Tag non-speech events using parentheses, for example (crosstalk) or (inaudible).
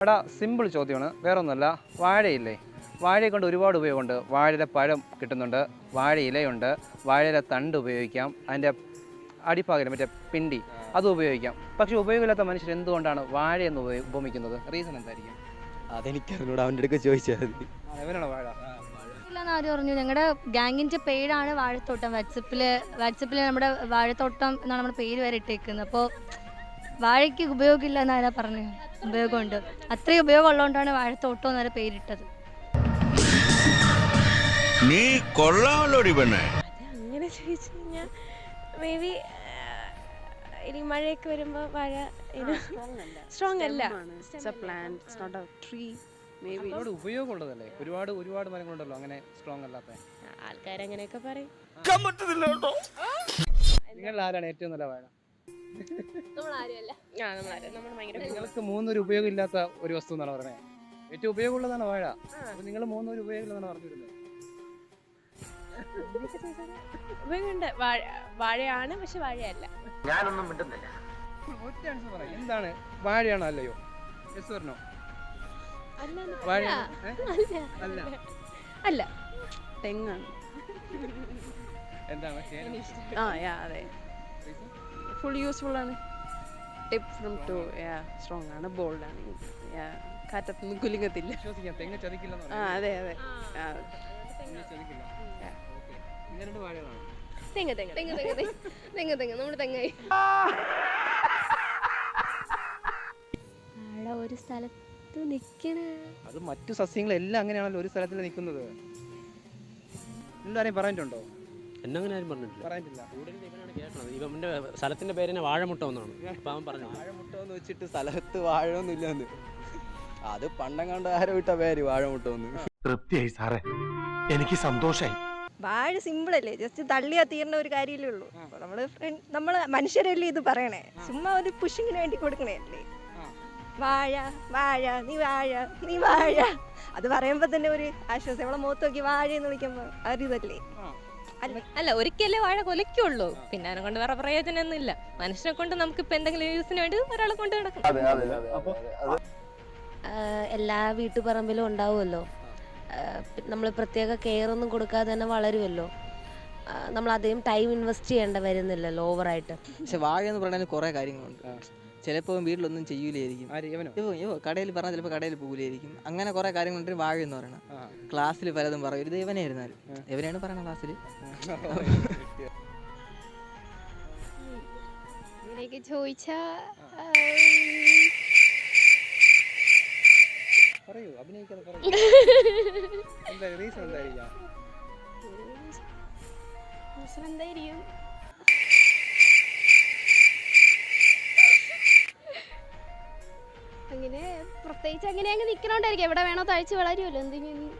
എടാ സിമ്പിൾ ചോദ്യമാണ്. വേറെ ഒന്നുമല്ല വാഴയില്ലേ? വാഴയെ കൊണ്ട് ഒരുപാട് ഉപയോഗമുണ്ട്. വാഴയുടെ പഴം കിട്ടുന്നുണ്ട് വാഴ ഇലയുണ്ട് വാഴയുടെ തണ്ട് ഉപയോഗിക്കാം അതിന്റെ അടിപ്പാകരം മറ്റേ പിണ്ടി അത് ഉപയോഗിക്കാം. പക്ഷേ ഉപയോഗമില്ലാത്ത മനുഷ്യർ എന്തുകൊണ്ടാണ് വാഴ എന്ന് ഉപമിക്കുന്നത്? റീസൺ എന്തായിരിക്കും? അതെനിക്കറിഞ്ഞൂടാ അവന്റെ അടുക്ക ചോദിച്ചാൽ മതി. ആ, എവനാണോ വാഴ? ഇല്ലെന്ന് ആരും പറഞ്ഞു? ഞങ്ങളുടെ ഗാങ്ങിന്റെ പേരാണ് വാഴത്തോട്ടം. വാട്സപ്പിൽ വാട്സപ്പിൽ നമ്മുടെ വാഴത്തോട്ടം എന്നാണ് നമ്മുടെ പേര് വരെ ഇട്ടേക്കുന്നത്. അപ്പോൾ വാഴയ്ക്ക് ഉപയോഗമില്ല എന്നാരാ പറഞ്ഞത്. ഉപയോഗമുണ്ട്. അത്രയും ഉപയോഗം ഉള്ളതുകൊണ്ടാണ് വാഴത്തോട്ടം എന്നൊരു പേരിട്ടത്. നീ കൊള്ളാമല്ലോടി പെണ്ണേ. അങ്ങനെ ചോദിച്ചു കഴിഞ്ഞാൽ മേ ബി ഇനി മഴയൊക്കെ വരുമ്പോൾ വാഴ സ്ട്രോങ് അല്ല. It's a plant it's not a tree maybe ഒരുപാട് ഉപയോഗമുള്ളതല്ലേ? ഒരുപാട് ഒരുപാട് മരങ്ങളുണ്ടല്ലോ അങ്ങനെ സ്ട്രോങ് അല്ലാത്ത. ആൾക്കാരങ്ങനെയൊക്കെ പറയും. നിങ്ങളിൽ ആരാണ് ഏറ്റവും നല്ല വാഴ? നിങ്ങൾക്ക് മൂന്നൊരു ഉപയോഗമില്ലാത്ത ഒരു വസ്തു എന്നാണ് പറയുന്നത് ഏറ്റവും ഉപയോഗമുള്ളതാണ് വാഴ. നിങ്ങൾ മൂന്നൊരു ഉപയോഗമില്ലെന്നാണ് പറഞ്ഞിരുന്നത്. ഉപയോഗമുണ്ട്. വാഴ വാഴയാണ് പക്ഷെ വാഴയല്ല. ഒറ്റ ആൻസർ പറ. എന്താണ്? വാഴയാണോ അല്ലയോ? യെസ് പറഞ്ഞോ അല്ല വാഴ അല്ല. അല്ല. തെങ്ങാണ് എന്താണ്. ആ അതെ. ഫുൾ യൂസ്ഫുൾ ആണ്. Tip from to yeah strong ആണ് ബോൾഡ് ആണ്. യാ കാറ്റത്തൊന്നും കുലുങ്ങത്തില്ല. ആ അതെ അതെ. തെങ്ങ് തെങ്ങ് തെങ്ങ് തെങ്ങ് തെങ്ങ് തെങ്ങ്. തെങ്ങ് നമ്മുടെ തെങ്ങായി വാഴ ഒരു സ്ഥലത്ത് നിക്കണേ. അത് മറ്റു സസ്യങ്ങളെല്ലാം അങ്ങനെയാണല്ലോ ഒരു സ്ഥലത്തിൽ നിൽക്കുന്നത് എന്താരെയും പറഞ്ഞിട്ടുണ്ടോ? എന്നങ്ങനെ ആരും പറഞ്ഞിട്ടില്ല. പറഞ്ഞിട്ടില്ല. കൂടുതൽ ഇവനാണ് കേൾക്കണത് ഇവന്റെ സ്ഥലത്തിന്റെ പേര് തന്നെ വാഴമുട്ട എന്നാണ്. അപ്പൊ അവൻ പറഞ്ഞു. വാഴമുട്ടോന്ന് വെച്ചിട്ട് സ്ഥലത്ത് വാഴയൊന്നും എന്ന്. അത് പണ്ടം കണ്ട ആരോ ഇട്ട പേര് വാഴമുട്ടോന്ന് തൃപ്തിയായി സാറേ. എനിക്ക് സന്തോഷായി. വാഴ സിമ്പിൾ അല്ലേ? ജസ്റ്റ് തള്ളിയാ തീർന്ന ഒരു കാര്യമല്ലേ ഉള്ളൂ. നമ്മൾ നമ്മൾ മനുഷ്യരല്ലേ ഇത് പറയണേ? ചുമ്മാ ഒരു പുഷിങ്ങിന് വേണ്ടി കൊടുക്കണേ അല്ലേ? വാഴ വാഴ നീ വാഴ നീ വാഴ. അത് പറയുമ്പോ തന്നെ ഒരു ആശ്വാസം. നമ്മളെ മുഖത്ത് നോക്കി വാഴ എന്ന് വിളിക്കുമ്പോ ആ ഒരു ഇതല്ലേ? അല്ല ഒരിക്കലേ വാഴ കൊലയ്ക്കുള്ളൂ. പിന്നെ അതിനെ കൊണ്ട് വേറെ പ്രയോജനമൊന്നും ഇല്ല മനുഷ്യനെ കൊണ്ട് നമുക്ക് ഇപ്പൊ എന്തെങ്കിലും യൂസിന് വേണ്ടി ഒരാളെ കൊണ്ട് നടക്കും. എല്ലാ വീട്ടുപറമ്പിലും ഉണ്ടാവുമല്ലോ. നമ്മൾ പ്രത്യേക കെയർ ഒന്നും കൊടുക്കാതെ തന്നെ വളരുമല്ലോ. നമ്മൾ അധികം ടൈം ഇൻവെസ്റ്റ് ചെയ്യേണ്ട വരുന്നില്ലല്ലോ ഓവറായിട്ട് പക്ഷെ വാഴ എന്ന് പറഞ്ഞാൽ കുറേ കാര്യങ്ങളുണ്ട്. ചിലപ്പോൾ വീട്ടിലൊന്നും ചെയ്യൂലായിരിക്കും. കടയിൽ പറഞ്ഞാൽ ചിലപ്പോൾ കടയിൽ പോകൂലായിരിക്കും. അങ്ങനെ കുറേ കാര്യങ്ങളുണ്ട് വാഴ എന്ന് പറയണം ക്ലാസ്സിൽ പലതും പറയും. ഇവനെ ഇരുന്നാൽ. ഇവനെയാണ് പറയണത് ക്ലാസ്സിൽ ഇങ്ങനെയൊക്കെ ചോദിച്ചാ പറയൂ അഭിനയിക്കാതെ പറയൂ. (laughs) എന്താ റീസൺ എന്തായിരിക്കാം? എന്തായിരിക്കും അങ്ങനെ പ്രത്യേകിച്ച് അങ്ങനെ അങ്ങ് നിൽക്കണോണ്ടായിരിക്കും എവിടെ വേണോ തഴിച്ച് വളരുമല്ലോ എന്തെങ്കിലും